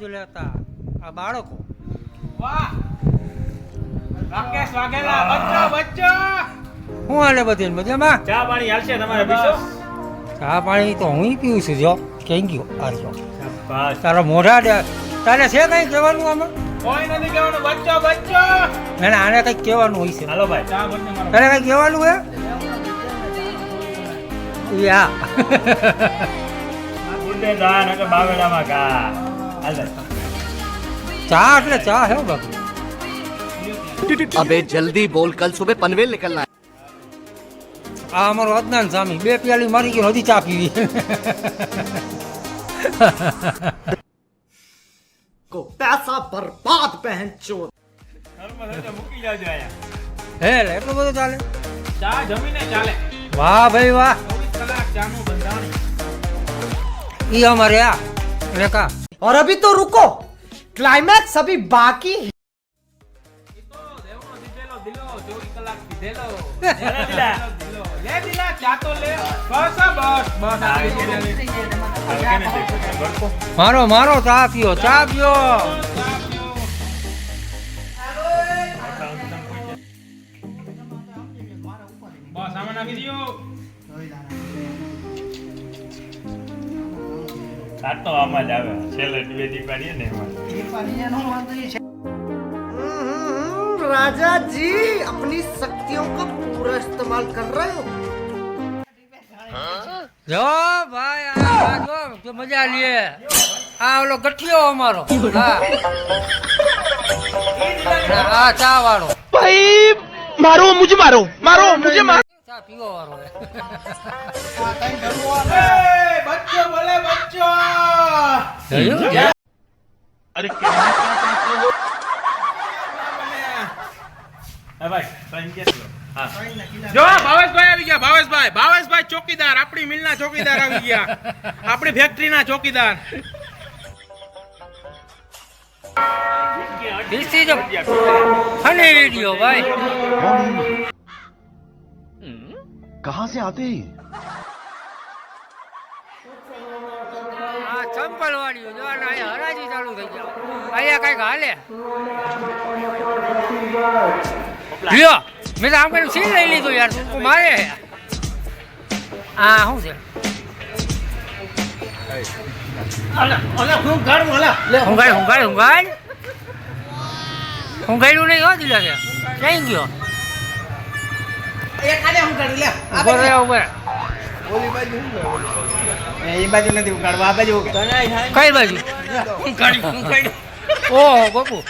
જ લેતા આ બાળકો. વાહ! રાકેશ વાઘેલા બચ્ચો બચ્ચો! શું હાલે બધી મજામાં? ચા પાણી હાલશે તમારે પીશો? ચા પાણી તો હું પીવું છું જો. કેમ ગયો આ જો. બસ તારા મોઢા તારે છે કંઈ કહેવાનું આમાં? કોઈ નથી કહેવાનું બચ્ચો બચ્ચો! ના ના આને કંઈક કહેવાનું હોય છે. હાલો ભાઈ. ચા બંને મારો. તારે કંઈક કહેવાનું હે? યા. ગુડે દાન એટલે બાવેડામાં હાલે ચા એટલે ચા હે બાપુ. અબે જલ્દી બોલ કલ સુબે પનવેલ નીકળના. આ અમારો અદનાન સ્વામી બે પ્યાલી મારી ગયો હજી ચા પીવી. કો પૈસા બરબાદ બહેન ચોર મૂકી જાજો આયા હે એટલો બધો ચાલે? ચા જમીને ચાલે. વાહ ભાઈ વાહ. ચોવીસ કલાક ચાનું બંધાણી ઈ અમારે આ રેકા और अभी तो रुको क्लाइमैक्स अभी बाकी है ઈ તો દેવનો દીધેલો દિલો ચોવીસ કલાક પીધેલો લે દિલા. દિલો લે દિલા ચા તો લે બસ આ બસ બસ આ આવી ગઈ ગઈ. ગઈ. હાલ કેને દેખો ભડકો મારો મારો ચા પીઓ ચા પીઓ ચા પીઓ. બસ આમાં નાખી દ્યો કાટ તો આમાં જ આવે છેલ્લે નિવેદી પાડીએ ને એમાં हम्म, राजा जी अपनी शक्तियों का पूरा इस्तेमाल कर रहे हो જો ભાઈ આ આ જો જો મજા લે આ ઓલો ગઠિયો અમારો હા અને આ ચા વાળો भाई मारो मुझे मारो मारो मुझे मारो ચા પીવો વાળો એ, બચ્ચો બોલે બચ્ચો જોયું? હા ભાઈ ત્રણ કે હા જો ભાવેશભાઈ આવી ગયા ભાવેશભાઈ ભાવેશભાઈ ચોકીદાર આપણી મિલના ચોકીદાર આવી ગયા આપણી ફેક્ટરીના ચોકીદાર This is a funny video, ભાઈ कहाँ से आते हैं આ જો આને અહીંયા હરાજી ચાલુ થઈ ગયો અહીંયા કંઈક હાલે. લ્યો મેં તો આમ કર્યું સીન લઈ લીધું યાર તું મારે. હા શું છે? હુંગાઈ હુંગાઈ હુંગાઈ નહીં હો દિલા ક્યાં ગયો? ઊભો રહે ઊભો એ બાજુ નથી આ બાજુ કઈ બાજુ? ઓહો બાપુ.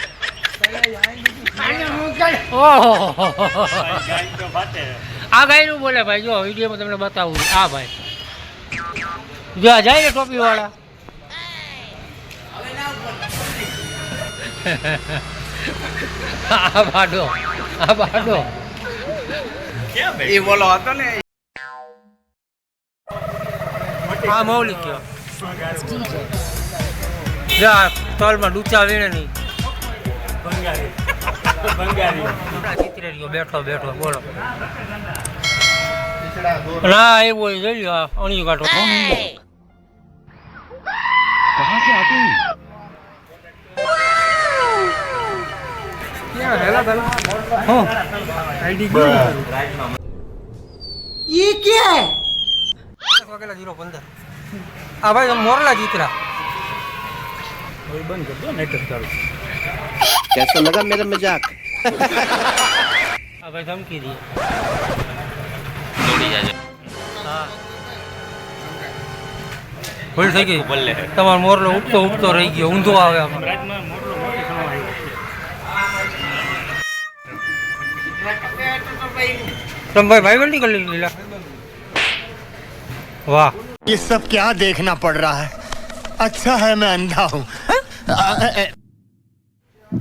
ઓહો આ ગાયનું બોલે ભાઈ જો વિડીયોમાં તમને બતાવું. આ ભાઈ. જો આ જાય ને ટોપી વાળા આ બાડો આ બાડો એ બોલો હતો ને આ મૌલિક કયો જો આ તલમાં ડૂચા વીણે નહીં બંગાળી બંગાળી ચિત્રે રહ્યો બેઠો બેઠો બોલો ના એવું હોય જોઈ લો આ અણી કાઢો कहाँ से आते हैं હું ये क्या है વાગેલા જીરો પંદર આ ભાઈ મોરલા જીતરા બંધ કરી દો નેટર ચાલુ कैसा लगा मेरा मजाक આ ભાઈ ધમકી દે હા ભૂલ થઈ ગઈ બોલે તમારો મોરલો ઉગતો ઉગતો રહી ગયો ઊંધો આવે આમાં રાજમાં મોટલો મોટી થવા આવ્યો તમે ભાઈ ભાઈ બંધી કરી લીધા વાહ ये सब क्या देखना पड़ रहा है अच्छा है मैं अंधा हूँ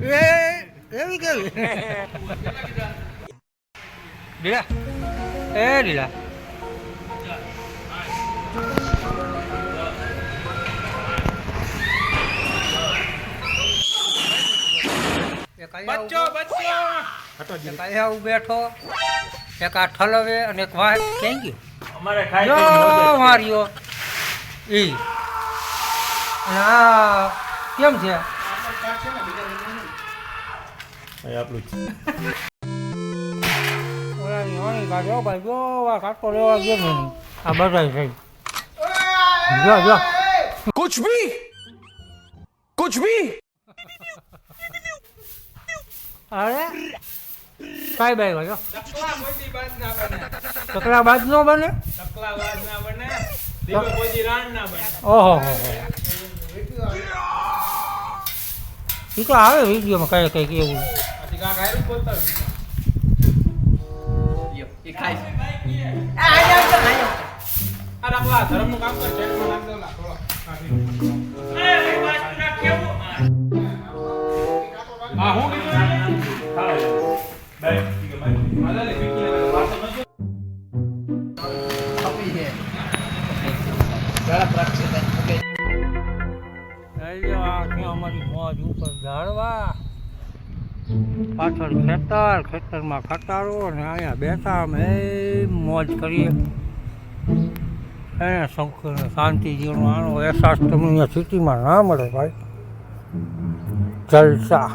એ એવી કેવી લીલા એ લીલા એક અહીંયા બચ્ચો બચ્ચો એક અહીંયા ઊભો બેઠો એક આ ઠલવે અને એક વાહ ક્યાં ગયો અમારે ખાઈ જો માર્યો ઈ. અને આ કેમ છે? આપણું કુછ ભી કુછ ભી અરે? કાંઈ બાઈ ગયો ચકલા બાજ ના બને ચકલા બાદ નો બને? ચકલા બાજ ના બને. દીવો કોઈ રાણ ના બને. ઓહો હો હો. તો આવે વિડીયોમાં કઈ કઈ એવું. પછી કાંઈક હારું જ બોલતા આ રાખલા ધર્મનું કામ કર ચેટમાં નાખ દો લા થોડો અમારી મોજ ઉપર ઝાડવા. પાછળ ખેતર, ખેતરમાં ખટારો અને અહીંયા બેઠા અમે મોજ કરીએ. એને સૌખ્ય શાંતિ જીવનો આનો અહેસાસ તમને અહીંયા સિટીમાં ના મળે ભાઈ. જલસા.